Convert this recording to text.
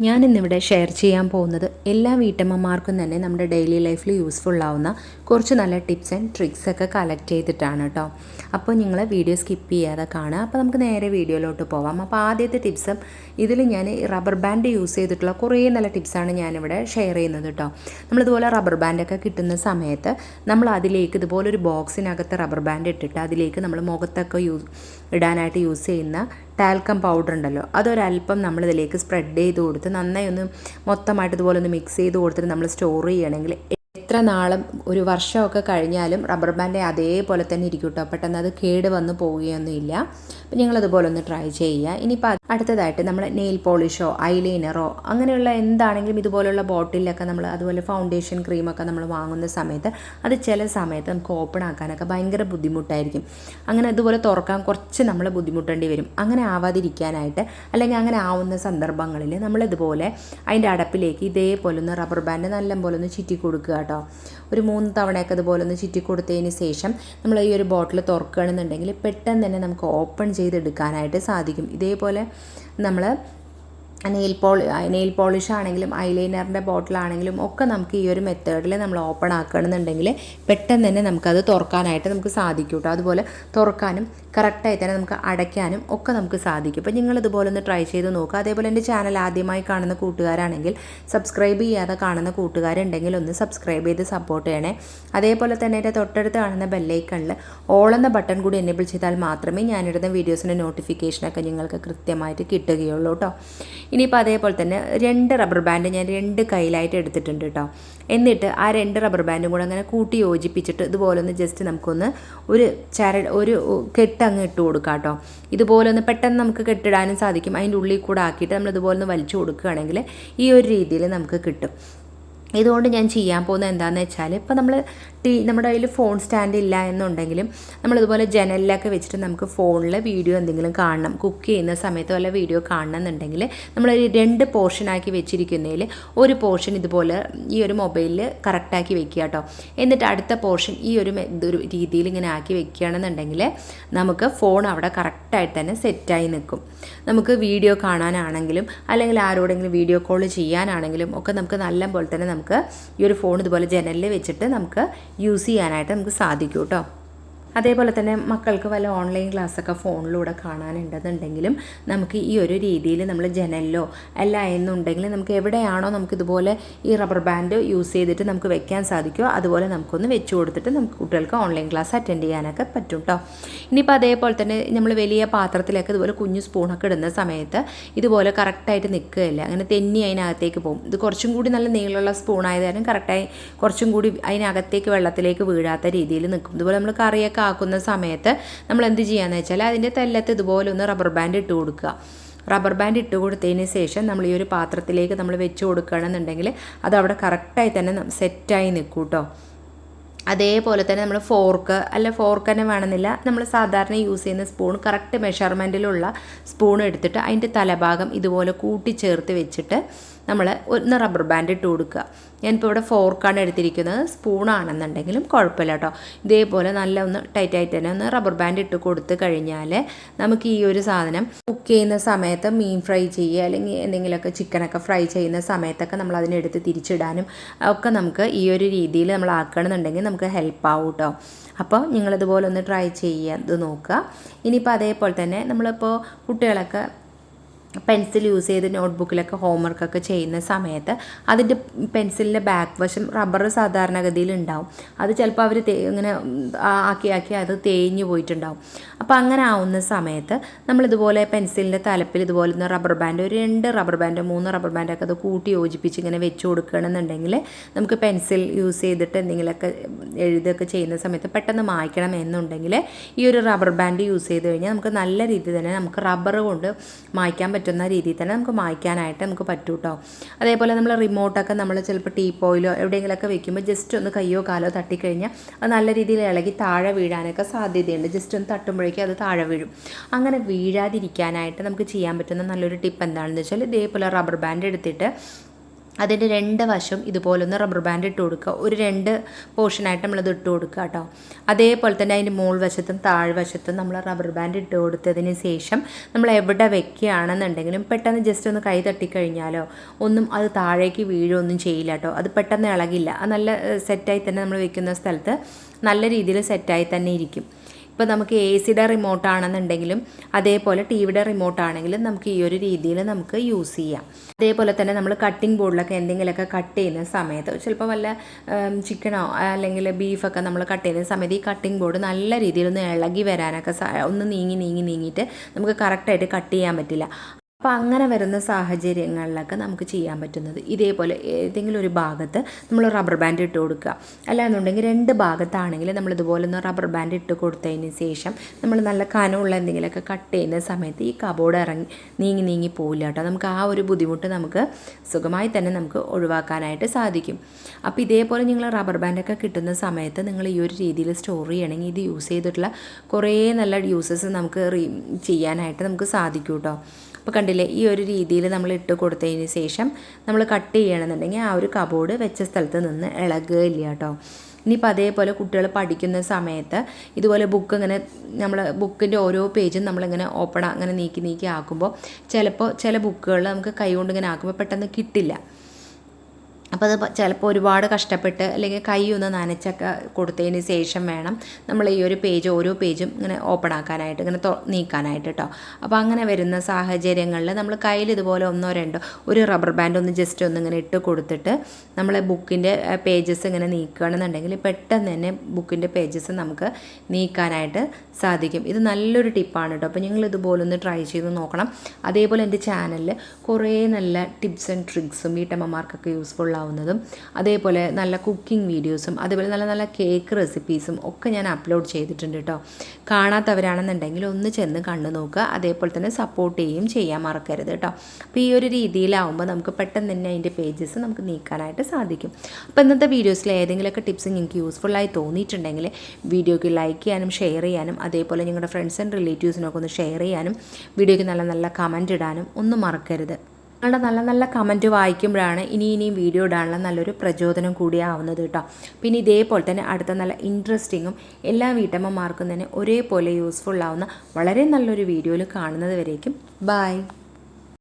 ഞാനിന്നിവിടെ ഷെയർ ചെയ്യാൻ പോകുന്നത് എല്ലാ വീട്ടമ്മമാർക്കും തന്നെ നമ്മുടെ ഡെയിലി ലൈഫിൽ യൂസ്ഫുൾ ആവുന്ന കുറച്ച് നല്ല ടിപ്സ് ആൻഡ് ട്രിക്സ് ഒക്കെ കളക്ട് ചെയ്തിട്ടാണ് കേട്ടോ അപ്പോൾ നിങ്ങൾ വീഡിയോ സ്കിപ്പ് ചെയ്യാതെ കാണുക. അപ്പോൾ നമുക്ക് നേരെ വീഡിയോയിലോട്ട് പോവാം. അപ്പോൾ ആദ്യത്തെ ടിപ്സും ഇതിൽ ഞാൻ റബ്ബർ ബാൻഡ് യൂസ് ചെയ്തിട്ടുള്ള കുറേ നല്ല ടിപ്സാണ് ഞാനിവിടെ ഷെയർ ചെയ്യുന്നത് കേട്ടോ നമ്മളിതുപോലെ റബ്ബർ ബാൻഡൊക്കെ കിട്ടുന്ന സമയത്ത് നമ്മൾ അതിലേക്ക് ഇതുപോലെ ഒരു ബോക്സിനകത്ത് റബ്ബർ ബാൻഡ് ഇട്ടിട്ട് അതിലേക്ക് നമ്മൾ മുഖത്തൊക്കെ യൂസ് ഇടാനായിട്ട് യൂസ് ചെയ്യുന്ന ടാൽക്കം പൗഡർ ഉണ്ടല്ലോ അതൊരല്പം നമ്മൾ ഇതിലേക്ക് സ്പ്രെഡ് ചെയ്ത് കൊടുത്ത് നന്നായി ഒന്ന് മൊത്തമായിട്ട് ഇതുപോലെ ഒന്ന് മിക്സ് ചെയ്ത് കൊടുത്തിട്ട് നമ്മൾ സ്റ്റോർ ചെയ്യണമെങ്കിൽ എത്ര നാളും ഒരു വർഷമൊക്കെ കഴിഞ്ഞാലും റബ്ബർ ബാൻഡ് അതേപോലെ തന്നെ ഇരിക്കും കേട്ടോ പെട്ടെന്ന് അത് കേട് വന്ന് പോവുകയൊന്നുമില്ല. അപ്പം നിങ്ങളതുപോലെ ഒന്ന് ട്രൈ ചെയ്യുക ഇനിയിപ്പോൾ അടുത്തതായിട്ട് നമ്മൾ നെയിൽ പോളിഷോ ഐലൈനറോ അങ്ങനെയുള്ള എന്താണെങ്കിലും ഇതുപോലുള്ള ബോട്ടിലൊക്കെ നമ്മൾ അതുപോലെ ഫൗണ്ടേഷൻ ക്രീമൊക്കെ നമ്മൾ വാങ്ങുന്ന സമയത്ത് അത് ചില സമയത്ത് നമുക്ക് ഓപ്പൺ ആക്കാനൊക്കെ ഭയങ്കര ബുദ്ധിമുട്ടായിരിക്കും. അങ്ങനെ അതുപോലെ തുറക്കാൻ കുറച്ച് നമ്മൾ ബുദ്ധിമുട്ടേണ്ടി വരും. അങ്ങനെ ആവാതിരിക്കാനായിട്ട് അല്ലെങ്കിൽ അങ്ങനെ ആവുന്ന സന്ദർഭങ്ങളിൽ നമ്മളിതുപോലെ അതിന്റെ അടപ്പിലേക്ക് ഇതേപോലെ ഒന്ന് റബ്ബർ ബാൻഡ് നല്ല പോലെ ഒന്ന് ചുറ്റി കൊടുക്കുക കേട്ടോ. ഒരു മൂന്ന് തവണയൊക്കെ അതുപോലെ ഒന്ന് ചുറ്റി കൊടുത്തതിന് ശേഷം നമ്മൾ ഈ ഒരു ബോട്ടിൽ തുറക്കുകയാണെന്നുണ്ടെങ്കിൽ പെട്ടെന്ന് തന്നെ നമുക്ക് ഓപ്പൺ ചെയ്തെടുക്കാനായിട്ട് സാധിക്കും. ഇതേപോലെ നമ്മൾ നെയിൽ പോളി നെയിൽ പോളിഷ് ആണെങ്കിലും ഐലൈനറിന്റെ ബോട്ടിലാണെങ്കിലും ഒക്കെ നമുക്ക് ഈ ഒരു മെത്തേഡിൽ നമ്മൾ ഓപ്പൺ ആക്കുകയാണെന്നുണ്ടെങ്കിൽ പെട്ടെന്ന് തന്നെ നമുക്കത് തുറക്കാനായിട്ട് നമുക്ക് സാധിക്കും കേട്ടോ അതുപോലെ തുറക്കാനും കറക്റ്റായി തന്നെ നമുക്ക് അടയ്ക്കാനും ഒക്കെ നമുക്ക് സാധിക്കും. അപ്പോൾ നിങ്ങൾ ഇതുപോലെ ഒന്ന് ട്രൈ ചെയ്ത് നോക്കുക. അതേപോലെ എന്റെ ചാനൽ ആദ്യമായി കാണുന്ന കൂട്ടുകാരാണെങ്കിൽ സബ്സ്ക്രൈബ് ചെയ്യാതെ കാണുന്ന കൂട്ടുകാരുണ്ടെങ്കിൽ ഒന്ന് സബ്സ്ക്രൈബ് ചെയ്ത് സപ്പോർട്ട് ചെയ്യണേ. അതേപോലെ തന്നെ എന്റെ തൊട്ടടുത്ത് കാണുന്ന ബെല്ലൈക്കണിൽ ഓളെന്ന ബട്ടൺ കൂടി എനേബിൾ ചെയ്താൽ മാത്രമേ ഞാനിടുന്ന വീഡിയോസിന്റെ നോട്ടിഫിക്കേഷനൊക്കെ നിങ്ങൾക്ക് കൃത്യമായിട്ട് കിട്ടുകയുള്ളൂ കേട്ടോ ഇനിയിപ്പോൾ അതേപോലെ തന്നെ രണ്ട് റബ്ബർ ബാൻഡ് ഞാൻ രണ്ട് കയ്യിലായിട്ട് എടുത്തിട്ടുണ്ട് കേട്ടോ എന്നിട്ട് ആ രണ്ട് റബ്ബർ ബാൻഡും കൂടെ അങ്ങനെ കൂട്ടി യോജിപ്പിച്ചിട്ട് ഇതുപോലെ ഒന്ന് ജസ്റ്റ് നമുക്കൊന്ന് ഒരു ചര ഒരു കെട്ട് അങ്ങ് ഇട്ട് കൊടുക്കാം കേട്ടോ ഇതുപോലെ ഒന്ന് പെട്ടെന്ന് നമുക്ക് കെട്ടിടാനും സാധിക്കും. അതിന്റെ ഉള്ളിൽ കൂടെ ആക്കിയിട്ട് നമ്മൾ ഇതുപോലെ ഒന്ന് വലിച്ചു കൊടുക്കുകയാണെങ്കിൽ ഈ ഒരു രീതിയിൽ നമുക്ക് കിട്ടും. ഇതുകൊണ്ട് ഞാൻ ചെയ്യാൻ പോകുന്നത് എന്താണെന്ന് വെച്ചാൽ ഇപ്പോൾ നമ്മൾ ടി നമ്മുടെ കയ്യിൽ ഫോൺ സ്റ്റാൻഡ് ഇല്ല എന്നുണ്ടെങ്കിലും നമ്മളിതുപോലെ ജനലിലൊക്കെ വെച്ചിട്ട് നമുക്ക് ഫോണിൽ വീഡിയോ എന്തെങ്കിലും കാണണം. കുക്ക് ചെയ്യുന്ന സമയത്ത് വല്ല വീഡിയോ കാണണം എന്നുണ്ടെങ്കിൽ നമ്മൾ രണ്ട് പോർഷനാക്കി വെച്ചിരിക്കുന്നതിൽ ഒരു പോർഷൻ ഇതുപോലെ ഈ ഒരു മൊബൈലിൽ കറക്റ്റാക്കി വെക്കുക കേട്ടോ. എന്നിട്ട് അടുത്ത പോർഷൻ ഈ ഒരു രീതിയിൽ ഇങ്ങനെ ആക്കി വെക്കുകയാണെന്നുണ്ടെങ്കിൽ നമുക്ക് ഫോൺ അവിടെ കറക്റ്റായിട്ട് തന്നെ സെറ്റായി നിൽക്കും. നമുക്ക് വീഡിയോ കാണാനാണെങ്കിലും അല്ലെങ്കിൽ ആരോടെങ്കിലും വീഡിയോ കോൾ ചെയ്യാനാണെങ്കിലും ഒക്കെ നമുക്ക് നല്ല പോലെ തന്നെ നമുക്ക് ഈ ഒരു ഫോൺ ഇതുപോലെ ജനലിൽ വെച്ചിട്ട് നമുക്ക് യൂസ് ചെയ്യാനായിട്ട് നമുക്ക് സാധിക്കും കേട്ടോ. അതേപോലെ തന്നെ മക്കൾക്ക് വല്ല ഓൺലൈൻ ക്ലാസ്സൊക്കെ ഫോണിലൂടെ കാണാനുണ്ടെന്നുണ്ടെങ്കിലും നമുക്ക് ഈ ഒരു രീതിയിൽ നമ്മൾ ജനലിലോ അല്ല എന്നുണ്ടെങ്കിൽ നമുക്ക് എവിടെയാണോ നമുക്ക് ഇതുപോലെ ഈ റബ്ബർ ബാൻഡ് യൂസ് ചെയ്തിട്ട് നമുക്ക് വെക്കാൻ സാധിക്കുമോ അതുപോലെ നമുക്കൊന്ന് വെച്ച് കൊടുത്തിട്ട് നമുക്ക് കുട്ടികൾക്ക് ഓൺലൈൻ ക്ലാസ് അറ്റൻഡ് ചെയ്യാനൊക്കെ പറ്റും കേട്ടോ ഇനിയിപ്പോൾ അതേപോലെ തന്നെ നമ്മൾ വലിയ പാത്രത്തിലൊക്കെ ഇതുപോലെ കുഞ്ഞു സ്പൂണൊക്കെ ഇടുന്ന സമയത്ത് ഇതുപോലെ കറക്റ്റായിട്ട് നിൽക്കുകയില്ല. അങ്ങനെ തെന്നി അതിനകത്തേക്ക് പോകും. ഇത് കുറച്ചും കൂടി നല്ല നീളമുള്ള സ്പൂൺ ആയത് കാരണം കറക്റ്റായി കുറച്ചും കൂടി അതിനകത്തേക്ക് വെള്ളത്തിലേക്ക് വീഴാത്ത രീതിയിൽ നിൽക്കും. ഇതുപോലെ നമ്മൾ കറിയൊക്കെ ആക്കുന്ന സമയത്ത് നമ്മൾ എന്ത് ചെയ്യാന്ന് വെച്ചാൽ അതിന്റെ തെല്ലത്ത് ഇതുപോലെ ഒന്ന് റബ്ബർ ബാൻഡ് ഇട്ട് കൊടുക്കുക. റബ്ബർ ബാൻഡ് ഇട്ട് കൊടുത്തതിന് ശേഷം നമ്മൾ ഈ ഒരു പാത്രത്തിലേക്ക് നമ്മൾ വെച്ച് കൊടുക്കുകയാണെന്നുണ്ടെങ്കിൽ അത് അവിടെ കറക്റ്റായി തന്നെ സെറ്റായി നിൽക്കും കേട്ടോ അതേപോലെ തന്നെ നമ്മൾ ഫോർക്ക് അല്ല ഫോർക്ക് തന്നെ വേണമെന്നില്ല. നമ്മൾ സാധാരണ യൂസ് ചെയ്യുന്ന സ്പൂൺ കറക്റ്റ് മെഷർമെന്റിലുള്ള സ്പൂൺ എടുത്തിട്ട് അതിന്റെ തലഭാഗം ഇതുപോലെ കൂട്ടിച്ചേർത്ത് വെച്ചിട്ട് നമ്മൾ ഒന്ന് റബ്ബർ ബാൻഡ് ഇട്ട് കൊടുക്കുക. ഞാനിപ്പോൾ ഇവിടെ ഫോർക്കാണ് എടുത്തിരിക്കുന്നത്. സ്പൂണാണെന്നുണ്ടെങ്കിലും കുഴപ്പമില്ല കേട്ടോ ഇതേപോലെ നല്ല ഒന്ന് ടൈറ്റായിട്ട് തന്നെ ഒന്ന് റബ്ബർ ബാൻഡ് ഇട്ട് കൊടുത്ത് കഴിഞ്ഞാൽ നമുക്ക് ഈ ഒരു സാധനം കുക്ക് ചെയ്യുന്ന സമയത്ത് മീൻ ഫ്രൈ ചെയ്യുക അല്ലെങ്കിൽ എന്തെങ്കിലുമൊക്കെ ചിക്കനൊക്കെ ഫ്രൈ ചെയ്യുന്ന സമയത്തൊക്കെ നമ്മൾ അതിനെടുത്ത് തിരിച്ചിടാനും ഒക്കെ നമുക്ക് ഈ ഒരു രീതിയിൽ നമ്മൾ ആക്കണമെന്നുണ്ടെങ്കിൽ നമുക്ക് ഹെൽപ്പ് ആവും കേട്ടോ അപ്പോൾ നിങ്ങളിതുപോലെ ഒന്ന് ട്രൈ ചെയ്യാൻ നോക്കുക. ഇനിയിപ്പോൾ അതേപോലെ തന്നെ നമ്മളിപ്പോൾ കുട്ടികളൊക്കെ പെൻസിൽ യൂസ് ചെയ്ത് നോട്ട്ബുക്കിലൊക്കെ ഹോംവർക്കൊക്കെ ചെയ്യുന്ന സമയത്ത് അതിന്റെ പെൻസിലിന്റെ ബാക്ക് വശം റബ്ബർ സാധാരണഗതിയിൽ ഉണ്ടാവും. അത് ചിലപ്പോൾ അവർ ഇങ്ങനെ ആക്കി ആക്കി അത് തേഞ്ഞു പോയിട്ടുണ്ടാവും. അപ്പോൾ അങ്ങനെ ആവുന്ന സമയത്ത് നമ്മളിതുപോലെ പെൻസിലിന്റെ തലപ്പിൽ ഇതുപോലെ ഒന്ന് റബ്ബർ ബാൻഡ് ഒരു രണ്ട് റബ്ബർ ബാൻഡ് മൂന്ന് റബ്ബർ ബാൻഡൊക്കെ അത് കൂട്ടി യോജിപ്പിച്ച് ഇങ്ങനെ വെച്ച് കൊടുക്കുകയാണെന്നുണ്ടെങ്കിൽ നമുക്ക് പെൻസിൽ യൂസ് ചെയ്തിട്ട് എന്തെങ്കിലുമൊക്കെ എഴുതുകയൊക്കെ ചെയ്യുന്ന സമയത്ത് പെട്ടെന്ന് മായ്ക്കണം എന്നുണ്ടെങ്കിൽ ഈ ഒരു റബ്ബർ ബാൻഡ് യൂസ് ചെയ്ത് കഴിഞ്ഞാൽ നമുക്ക് നല്ല രീതിയിൽ തന്നെ നമുക്ക് റബ്ബർ കൊണ്ട് മായ്ക്കാൻ പറ്റുന്ന രീതിയിൽ തന്നെ നമുക്ക് മായ്ക്കാനായിട്ട് നമുക്ക് പറ്റും കേട്ടോ അതേപോലെ നമ്മൾ റിമോട്ടൊക്കെ നമ്മൾ ചിലപ്പോൾ ടീപ്പോയിലോ എവിടെയെങ്കിലുമൊക്കെ വെക്കുമ്പോൾ ജസ്റ്റ് ഒന്ന് കയ്യോ കാലോ തട്ടിക്കഴിഞ്ഞാൽ അത് നല്ല രീതിയിൽ ഇളകി താഴെ വീഴാനൊക്കെ സാധ്യതയുണ്ട്. ജസ്റ്റ് ഒന്ന് തട്ടുമ്പോഴേക്കും അത് താഴെ വീഴും. അങ്ങനെ വീഴാതിരിക്കാനായിട്ട് നമുക്ക് ചെയ്യാൻ പറ്റുന്ന നല്ലൊരു ടിപ്പ് എന്താണെന്ന് വെച്ചാൽ ഇതേപോലെ റബ്ബർ ബാൻഡ് എടുത്തിട്ട് അതിന്റെ രണ്ട് വശം ഇതുപോലൊന്ന് റബ്ബർ ബാൻഡ് ഇട്ട് കൊടുക്കുക. ഒരു രണ്ട് പോർഷനായിട്ട് നമ്മളത് ഇട്ട് കൊടുക്കുക കേട്ടോ. അതേപോലെ തന്നെ അതിന്റെ മുകൾ വശത്തും താഴ്വശത്തും നമ്മൾ റബ്ബർ ബാൻഡ് ഇട്ട് കൊടുത്തതിന് ശേഷം നമ്മൾ എവിടെ വെക്കുകയാണെന്നുണ്ടെങ്കിലും പെട്ടെന്ന് ജസ്റ്റ് ഒന്ന് കൈ തട്ടിക്കഴിഞ്ഞാലോ ഒന്നും അത് താഴേക്ക് വീഴുകയൊന്നും ചെയ്യില്ല കേട്ടോ. അത് പെട്ടെന്ന് ഇളകില്ല. അത് നല്ല സെറ്റായി തന്നെ നമ്മൾ വെക്കുന്ന സ്ഥലത്ത് നല്ല രീതിയിൽ സെറ്റായി തന്നെ ഇരിക്കും. ഇപ്പോൾ നമുക്ക് എ സിയുടെ റിമോട്ട് ആണെന്നുണ്ടെങ്കിലും അതേപോലെ ടി വിയുടെ റിമോട്ട് ആണെങ്കിലും നമുക്ക് ഈ ഒരു രീതിയിൽ നമുക്ക് യൂസ് ചെയ്യാം. അതേപോലെ തന്നെ നമ്മൾ കട്ടിംഗ് ബോർഡിലൊക്കെ എന്തെങ്കിലുമൊക്കെ കട്ട് ചെയ്യുന്ന സമയത്ത് ചിലപ്പോൾ വല്ല ചിക്കനോ അല്ലെങ്കിൽ ബീഫൊക്കെ നമ്മൾ കട്ട് ചെയ്യുന്ന സമയത്ത് ഈ കട്ടിംഗ് ബോർഡ് നല്ല രീതിയിൽ ഒന്ന് ഇളകി വരാനൊക്കെ ഒന്ന് നീങ്ങി നീങ്ങി നീങ്ങിയിട്ട് നമുക്ക് കറക്റ്റായിട്ട് കട്ട് ചെയ്യാൻ പറ്റില്ല. അപ്പോൾ അങ്ങനെ വരുന്ന സാഹചര്യങ്ങളിലൊക്കെ നമുക്ക് ചെയ്യാൻ പറ്റുന്നത്. ഇതേപോലെ ഏതെങ്കിലും ഒരു ഭാഗത്ത് നമ്മൾ റബ്ബർ ബാൻഡ് ഇട്ട് കൊടുക്കുക. അല്ലാന്നുണ്ടെങ്കിൽ രണ്ട് ഭാഗത്താണെങ്കിൽ നമ്മൾ ഇതുപോലെ ഒന്ന് റബ്ബർ ബാൻഡ് ഇട്ട് കൊടുത്തതിന് ശേഷം നമ്മൾ നല്ല കനമുള്ള എന്തെങ്കിലുമൊക്കെ കട്ട് ചെയ്യുന്ന സമയത്ത് ഈ കബോർഡ് ഇറങ്ങി നീങ്ങി നീങ്ങി പോവില്ല കേട്ടോ. നമുക്ക് ആ ഒരു ബുദ്ധിമുട്ട് നമുക്ക് സുഖമായി തന്നെ നമുക്ക് ഒഴിവാക്കാനായിട്ട് സാധിക്കും. അപ്പോൾ ഇതേപോലെ നിങ്ങൾ റബ്ബർ ബാൻഡൊക്കെ കിട്ടുന്ന സമയത്ത് നിങ്ങൾ ഈ ഒരു രീതിയിൽ സ്റ്റോർ ചെയ്യണമെങ്കിൽ ഇത് യൂസ് ചെയ്തിട്ടുള്ള കുറേ നല്ല യൂസസ് നമുക്ക് ചെയ്യാനായിട്ട് നമുക്ക് സാധിക്കും കേട്ടോ. അപ്പോൾ കണ്ടില്ലേ ഈ ഒരു രീതിയിൽ നമ്മൾ ഇട്ട് കൊടുത്തതിന് ശേഷം നമ്മൾ കട്ട് ചെയ്യണമെന്നുണ്ടെങ്കിൽ ആ ഒരു കബോർഡ് വെച്ച സ്ഥലത്ത് നിന്ന് ഇളകുകയില്ല കേട്ടോ. ഇനിയിപ്പോൾ അതേപോലെ കുട്ടികൾ പഠിക്കുന്ന സമയത്ത് ഇതുപോലെ ബുക്ക് ഇങ്ങനെ നമ്മൾ ബുക്കിന്റെ ഓരോ പേജും നമ്മളിങ്ങനെ ഓപ്പൺ അങ്ങനെ നീക്കി നീക്കി ആക്കുമ്പോൾ ചിലപ്പോൾ ചില ബുക്കുകൾ നമുക്ക് കൈ കൊണ്ട് ഇങ്ങനെ ആക്കുമ്പോൾ പെട്ടെന്ന് കിട്ടില്ല. അപ്പോൾ അത് ചിലപ്പോൾ ഒരുപാട് കഷ്ടപ്പെട്ട് അല്ലെങ്കിൽ കൈ ഒന്ന് നനച്ചൊക്കെ കൊടുത്തതിന് ശേഷം വേണം നമ്മൾ ഈ ഒരു പേജ് ഓരോ പേജും ഇങ്ങനെ ഓപ്പൺ ആക്കാനായിട്ട് ഇങ്ങനെ നീക്കാനായിട്ട് കേട്ടോ അപ്പോൾ അങ്ങനെ വരുന്ന സാഹചര്യങ്ങളിൽ നമ്മൾ കയ്യിൽ ഇതുപോലെ ഒന്നോ രണ്ടോ ഒരു റബ്ബർ ബാൻഡ് ഒന്ന് ജസ്റ്റ് ഒന്ന് ഇങ്ങനെ ഇട്ട് കൊടുത്തിട്ട് നമ്മൾ ബുക്കിന്റെ പേജസ് ഇങ്ങനെ നീക്കുകയാണെന്നുണ്ടെങ്കിൽ പെട്ടെന്ന് തന്നെ ബുക്കിന്റെ പേജസ് നമുക്ക് നീക്കാനായിട്ട് സാധിക്കും. ഇത് നല്ലൊരു ടിപ്പാണ് കേട്ടോ അപ്പോൾ നിങ്ങൾ ഇതുപോലെ ഒന്ന് ട്രൈ ചെയ്ത് നോക്കണം. അതേപോലെ എന്റെ ചാനലിൽ കുറേ നല്ല ടിപ്സ് ആൻഡ് ട്രിക്സും വീട്ടമ്മമാർക്കൊക്കെ യൂസ്ഫുൾ ആവുന്നതും അതേപോലെ നല്ല കുക്കിംഗ് വീഡിയോസും അതേപോലെ നല്ല നല്ല കേക്ക് റെസിപ്പീസും ഒക്കെ ഞാൻ അപ്ലോഡ് ചെയ്തിട്ടുണ്ട് കേട്ടോ കാണാത്തവരാണെന്നുണ്ടെങ്കിൽ ഒന്ന് ചെന്ന് കണ്ടു നോക്കുക. അതേപോലെ തന്നെ സപ്പോർട്ട് ചെയ്യുകയും ചെയ്യാൻ മറക്കരുത് കേട്ടോ അപ്പോൾ ഈ ഒരു രീതിയിലാവുമ്പോൾ നമുക്ക് പെട്ടെന്ന് തന്നെ അതിന്റെ പേജസ് നമുക്ക് നീക്കാനായിട്ട് സാധിക്കും. അപ്പോൾ ഇന്നത്തെ വീഡിയോസിൽ ഏതെങ്കിലുമൊക്കെ ടിപ്സ് നിങ്ങൾക്ക് യൂസ്ഫുള്ളായി തോന്നിയിട്ടുണ്ടെങ്കിൽ വീഡിയോയ്ക്ക് ലൈക്ക് ചെയ്യാനും ഷെയർ ചെയ്യാനും അതേപോലെ നിങ്ങളുടെ ഫ്രണ്ട്സ് ആൻഡ് റിലേറ്റീവ്സിനൊക്കെ ഒന്ന് ഷെയർ ചെയ്യാനും വീഡിയോയ്ക്ക് നല്ല നല്ല കമന്റ് ഇടാനും ഒന്നും മറക്കരുത്. നിങ്ങളുടെ നല്ല നല്ല കമന്റ് വായിക്കുമ്പോഴാണ് ഇനി ഇനിയും വീഡിയോ ഇടാനുള്ള നല്ലൊരു പ്രചോദനം കൂടിയാവുന്നത് കേട്ടോ. പിന്നെ ഇതേപോലെ തന്നെ അടുത്ത നല്ല ഇൻട്രസ്റ്റിങ്ങും എല്ലാ വീട്ടമ്മമാർക്കും തന്നെ ഒരേപോലെ യൂസ്ഫുള്ളാവുന്ന വളരെ നല്ലൊരു വീഡിയോയിൽ കാണുന്നത് വരേക്കും. ബായ്